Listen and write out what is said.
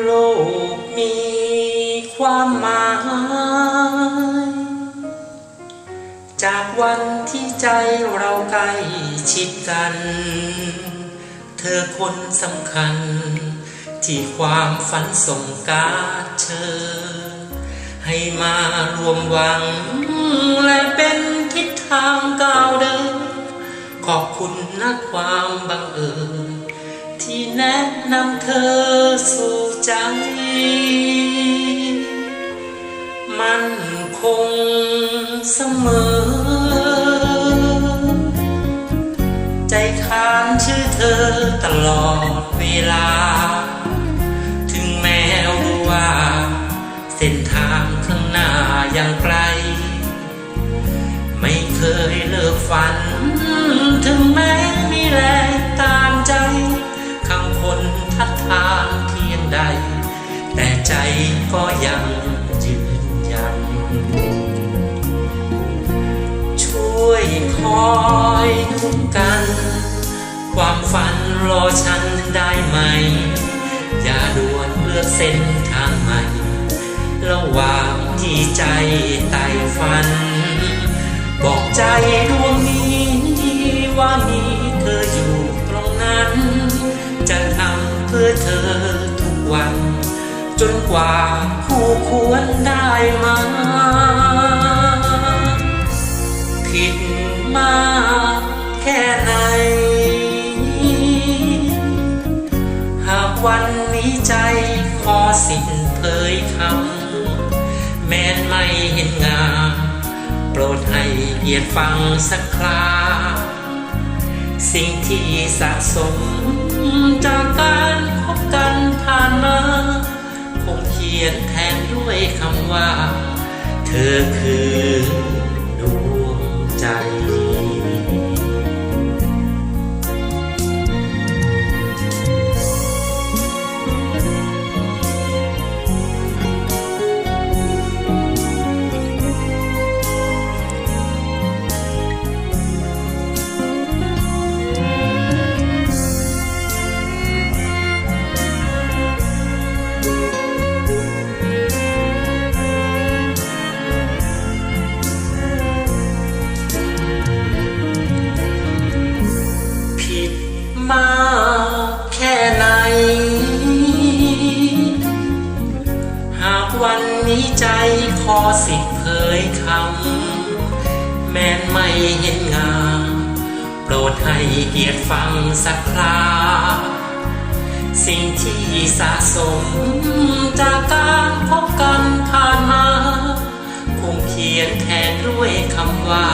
โลกมีความหมาย จากวันที่ใจเราใกล้ชิดกัน เธอคนสำคัญ ที่ความฝันส่งการเชิญให้มารวมหวัง และเป็นทิศทางก้าวเดิน ขอบคุณนะความบังเอิญที่แนะนำเธอสู่ ใจ มันคงเสมอ ใจค้านชื่อเธอตลอดเวลา ถึงแม้รู้ว่า เส้นทางข้างหน้ายังไกล ไม่เคยเลิกฝัน ถึงแม้มีแร รอฉันได้ไหม อย่าด่วนเลือกเส้นทางใหม่ ระหว่างที่ใจไต่ฝัน บอกใจดวงนี้ว่ามีเธออยู่ตรงนั้น จะทำเพื่อเธอทุกวัน จนกว่าคู่ควรได้มา วันนี้ใจขอสิ้นเผยคำแม้นไม่เห็นงาม โปรดให้เกียรติฟังสักคราสิ่งที่สะสมจากการพบกันผ่านมา คงเขียนแทนด้วยคำว่า เธอคือ วันนี้ใจขอสิทเผยคำ แม้นไม่เห็นงาม โปรดให้เกียรติฟังสักคราสิ่งที่สะสมจากการพบกันผ่านมาคงเขียนแทนด้วยคำว่า